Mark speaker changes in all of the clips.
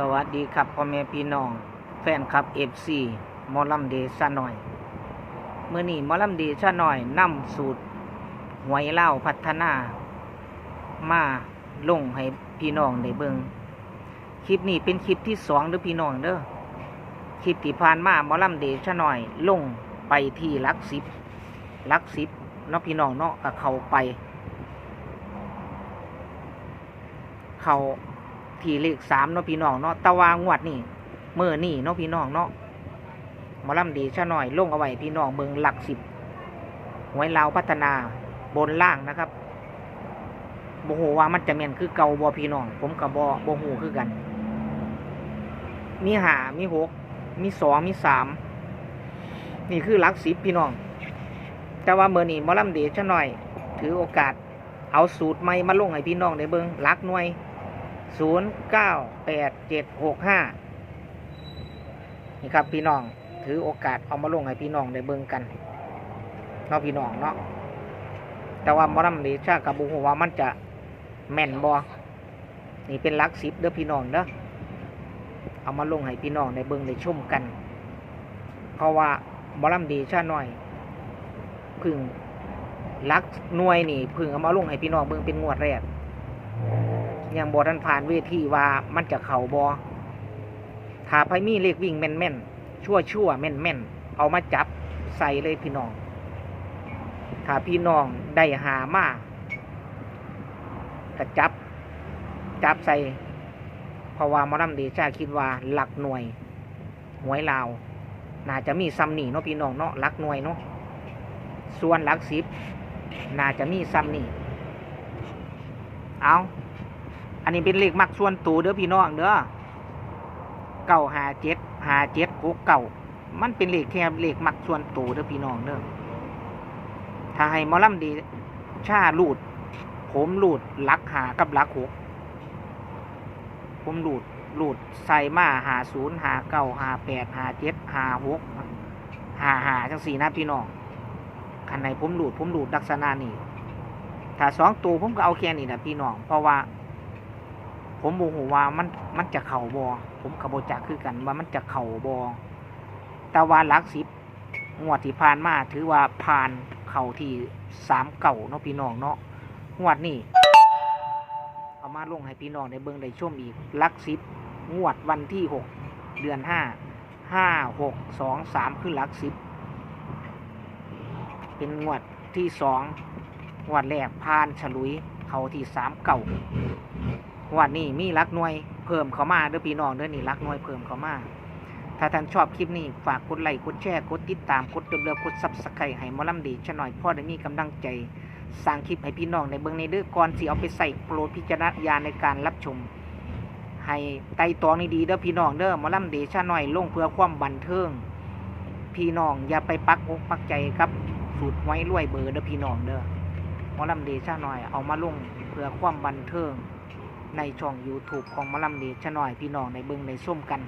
Speaker 1: สวัสดีครับพ่อแม่พี่น้อง แฟนคลับเอฟซีมอลัมเดชาหน่อยเมื่อนี้มอลัมเดชาหน่อยนำสูตรหวยเล่าพัฒนา มาลงให้พี่น้องได้เบิงคลิปนี้เป็นคลิปที่สองเด้อพี่น้องเด้อคลิปที่ผ่านมามอลัมเดชาหน่อยลงไปที่ลักสิบลักสิบเนาะพี่น้องเนาะกับเขาไป เขา ที่เลขสามเนาะพี่น้องเนาะตะวางวดนี่เมื่อนี่เนาะพี่น้องเนาะมอลำดีชะหน่อยลงเอาไว้พี่น้องเมืองหลักสิบหวยลาวพัฒนาบนล่างนะครับโบโหว่ามันจะแม่นคือเก่าบอพี่น้อง ผมกับบอโบโหคือกัน มีหามีหกมีสองมีสามนี่คือหลักสิบพี่น้อง แต่ว่าเมื่อนี้หมอลำดีชะหน่อย ถือโอกาสเอาสูตรใหม่มาลงให้พี่น้องได้เบิงหลักหน่วย ศูนย์เก้าแปดเจ็ดหกห้านี่ครับพี่น้องถือโอกาสเอามาลงให้พี่น้องได้เบิ่งกันเนาะพี่น้องเนาะแต่ว่ามอลำเดชากับบุหัวามันจะแม่นบอนี่เป็นลักสิบเด้อพี่น้องเด้อเอามาลงให้พี่น้องได้เบิ่งได้ชมกัน เพราะว่าหมอลำเดชาหน่อยพึ่งลักหน่วยนี่พึ่งเอามาลงให้พี่น้องเบิ่งเป็นงวดแรก ยังบอทันผ่านเวทีว่ามันจะเข่าบอถ้าไพมีเลขวิ่งแม่นแม่นชั่วชั่วแม่นแม่นเอามาจับใส่เลยพี่น้อง ถ้าพี่น้องได้หามาก็จับ จับใส่เพราะว่ามอลำเดชาคิดว่าหลักหน่วยหวยลาว น่าจะมีซัมนี่เนาะพี่น้องเนาะหลักหน่วยเนาะส่วนหลักสิบน่าจะมีซัมนี่เอา อันนี้เป็นเลขมักส่วนตัวเด้อพี่น้องเด้อเก้าหาเจ็ดหาเจ็ดหกเก้ามันเป็นเลขแค่เลขมักส่วนตัวเด้อพี่น้องเด้อถ้าให้มอลำดีชาลูด ผมลูดลักหากับลักหกผมลูดลูดใส่มาหาศูนย์หาเก้าหาแปดหาเจ็ดหาหกหาหาจังสี่นะพี่น้องคันไหนผมลูดผมลูดลักษณะนี้ถ้าสองตัวผมก็เอาแค่นี้นะพี่น้อง เพราะว่า ผมโมโหว่ามันมันจะเข่าบอผมกับโบจักคือกันว่ามันจะเข่าบอแต่ว่าลักสิบงวดที่ผ่านมาถือว่าผ่านเข่าที่สามเก่าเนาะพี่น้องเนาะงวดนี้เอามาลงให้พี่น้องได้เบิ่งได้ชมอีกลักสิบงวดวันที่หกเดือนห้าห้าหกสองสามคือลักสิบเป็นงวดที่สองงวดแรกผ่านฉลุย เขาที่สามเก่า วันนี้มีรักหน่วยเพิ่มเข้ามาเด้อพี่น้องเด้อนี่รักหน่วยเพิ่มเข้ามา ถ้าท่านชอบคลิปนี้ฝากกดไลค์กดแชร์กดติดตามกดเดือบกดซับสไครต์ให้มอลำดีชะหน่อยพ่อได้มีกำลังใจสร้างคลิปให้พี่น้องในเบื้องในเด้อก่อนสิเอาไปใส่โปรดพิจารณญาณในการรับชม ให้ไต่ตองดีๆเด้อพี่น้องเด้อมอลำดีชะหน่อยลงเพื่อความบันเทิงพี่น้องอย่าไปปักอกปักใจครับสูตรไว้รวยเบอร์เด้อพี่น้องเด้อมอลำเดชะหน่อยเอามาลงเพื่อความบันเทิง ในช่อง YouTube ของมอลำเดชหน่อยพี่น้องในเบิ่งในส้มกัน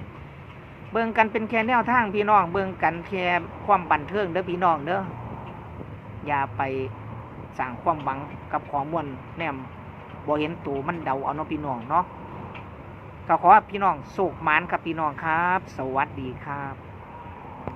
Speaker 1: เบิ่งกันเป็นแค่แนวทางพี่น้อง เบิ่งกันแค่ความบันเทิงเด้อพี่น้องเด้ออย่าไปสร้างความหวังกับของมวลแนมบ่เห็นตูมันเดาเอาเนาะพี่น้องเนาะก็ขอพี่น้องสุขมานครับพี่น้องครับ สวัสดีครับ